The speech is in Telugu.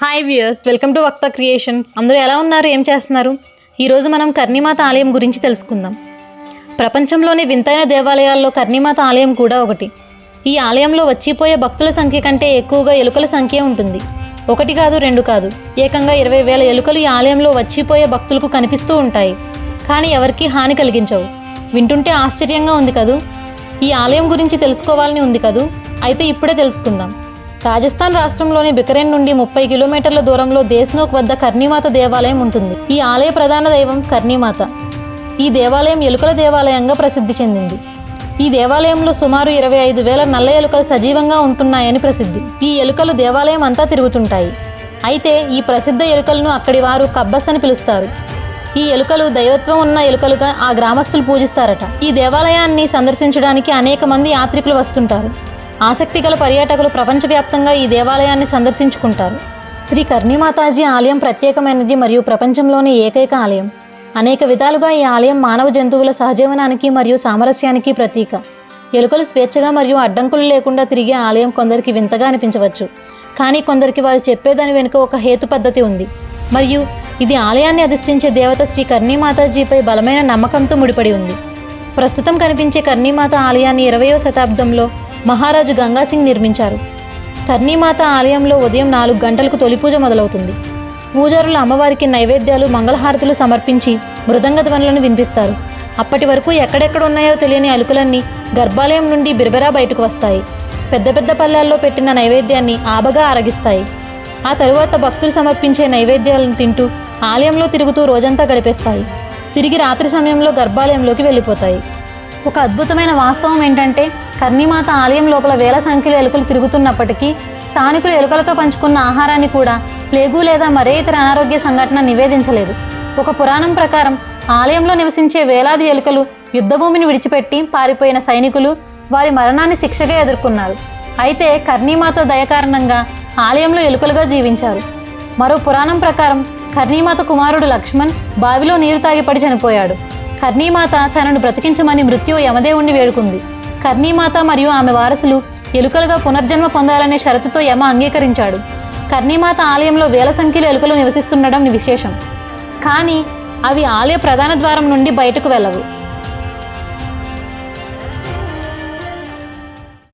Hi viewers welcome to Vakta creations. అందరూ ఎలా ఉన్నారు? ఏం చేస్తున్నారు? ఈరోజు మనం కర్ణిమాత ఆలయం గురించి తెలుసుకుందాం. ప్రపంచంలోని వింతైన దేవాలయాల్లో కర్ణిమాత ఆలయం కూడా ఒకటి. ఈ ఆలయంలో వచ్చిపోయే భక్తుల సంఖ్య కంటే ఎక్కువగా ఎలుకల సంఖ్య ఉంటుంది. ఒకటి కాదు రెండు కాదు. ఏకంగా ఇరవై వేల ఎలుకలు ఈ ఆలయంలో వచ్చిపోయే భక్తులకు కనిపిస్తూ ఉంటాయి. కానీ ఎవరికీ హాని కలిగించవు. వింటుంటే ఆశ్చర్యంగా ఉంది కదూ? ఈ ఆలయం గురించి తెలుసుకోవాలని ఉంది కదూ? అయితే ఇప్పుడే తెలుసుకుందాం. రాజస్థాన్ రాష్ట్రంలోని బికరేన్ నుండి ముప్పై కిలోమీటర్ల దూరంలో దేశ్నోక్ వద్ద కర్ణీమాత దేవాలయం ఉంటుంది. ఈ ఆలయ ప్రధాన దైవం కర్ణీమాత. ఈ దేవాలయం ఎలుకల దేవాలయంగా ప్రసిద్ధి చెందింది. ఈ దేవాలయంలో సుమారు ఇరవై ఐదు వేల నల్ల ఎలుకలు సజీవంగా ఉంటున్నాయని ప్రసిద్ధి. ఈ ఎలుకలు దేవాలయం అంతా తిరుగుతుంటాయి. అయితే ఈ ప్రసిద్ధ ఎలుకలను అక్కడి వారు కబ్బస్ అని పిలుస్తారు. ఈ ఎలుకలు దైవత్వం ఉన్న ఎలుకలుగా ఆ గ్రామస్తులు పూజిస్తారట. ఈ దేవాలయాన్ని సందర్శించడానికి అనేక మంది యాత్రికులు వస్తుంటారు. ఆసక్తి గల పర్యాటకులు ప్రపంచవ్యాప్తంగా ఈ దేవాలయాన్ని సందర్శించుకుంటారు. శ్రీ కర్ణిమాతాజీ ఆలయం ప్రత్యేకమైనది మరియు ప్రపంచంలోని ఏకైక ఆలయం. అనేక విధాలుగా ఈ ఆలయం మానవ జంతువుల సహజీవనానికి మరియు సామరస్యానికి ప్రతీక. ఎలుకలు స్వేచ్ఛగా మరియు అడ్డంకులు లేకుండా తిరిగే ఆలయం కొందరికి వింతగా అనిపించవచ్చు. కానీ కొందరికి వారు చెప్పేదాని వెనుక ఒక హేతు పద్ధతి ఉంది. మరియు ఇది ఆలయాన్ని అధిష్ఠించే దేవత శ్రీ కర్ణీమాతాజీపై బలమైన నమ్మకంతో ముడిపడి ఉంది. ప్రస్తుతం కనిపించే కర్ణీమాత ఆలయాన్ని ఇరవయో శతాబ్దంలో మహారాజు గంగాసింగ్ నిర్మించారు. కర్ణీమాత ఆలయంలో ఉదయం నాలుగు గంటలకు తొలి పూజ మొదలవుతుంది. పూజారులు అమ్మవారికి నైవేద్యాలు మంగళహారతులు సమర్పించి మృదంగ ధ్వనులను వినిపిస్తారు. అప్పటి వరకు ఎక్కడెక్కడ ఉన్నాయో తెలియని అలుకులన్నీ గర్భాలయం నుండి బిరబెరా బయటకు వస్తాయి. పెద్ద పెద్ద పల్లెల్లో పెట్టిన నైవేద్యాన్ని ఆబగా ఆరగిస్తాయి. ఆ తరువాత భక్తులు సమర్పించే నైవేద్యాలను తింటూ ఆలయంలో తిరుగుతూ రోజంతా గడిపేస్తాయి. తిరిగి రాత్రి సమయంలో గర్భాలయంలోకి వెళ్ళిపోతాయి. ఒక అద్భుతమైన వాస్తవం ఏంటంటే కర్ణిమాత ఆలయం లోపల వేల సంఖ్యలో ఎలుకలు తిరుగుతున్నప్పటికీ స్థానికులు ఎలుకలతో పంచుకున్న ఆహారాన్ని కూడా ప్లేగు లేదా మరే ఇతర అనారోగ్య సంఘటన నివేదించలేదు. ఒక పురాణం ప్రకారం ఆలయంలో నివసించే వేలాది ఎలుకలు యుద్ధభూమిని విడిచిపెట్టి పారిపోయిన సైనికులు వారి మరణాన్ని శిక్షగా ఎదుర్కొన్నారు. అయితే కర్ణీమాత దయ కారణంగా ఆలయంలో ఎలుకలుగా జీవించారు. మరో పురాణం ప్రకారం కర్ణీమాత కుమారుడు లక్ష్మణ్ బావిలో నీరు తాగిపడి చనిపోయాడు. కర్ణీమాత తనను బ్రతికించమని మృత్యు యమదేవుణ్ణి వేడుకుంది. కర్ణీమాత మరియు ఆమె వారసులు ఎలుకలుగా పునర్జన్మ పొందాలనే షరతుతో యమ అంగీకరించాడు. కర్ణీమాత ఆలయంలో వేల సంఖ్యలో ఎలుకలు నివసిస్తుండడం విశేషం. కానీ అవి ఆలయ ప్రధాన ద్వారం నుండి బయటకు వెళ్ళవు.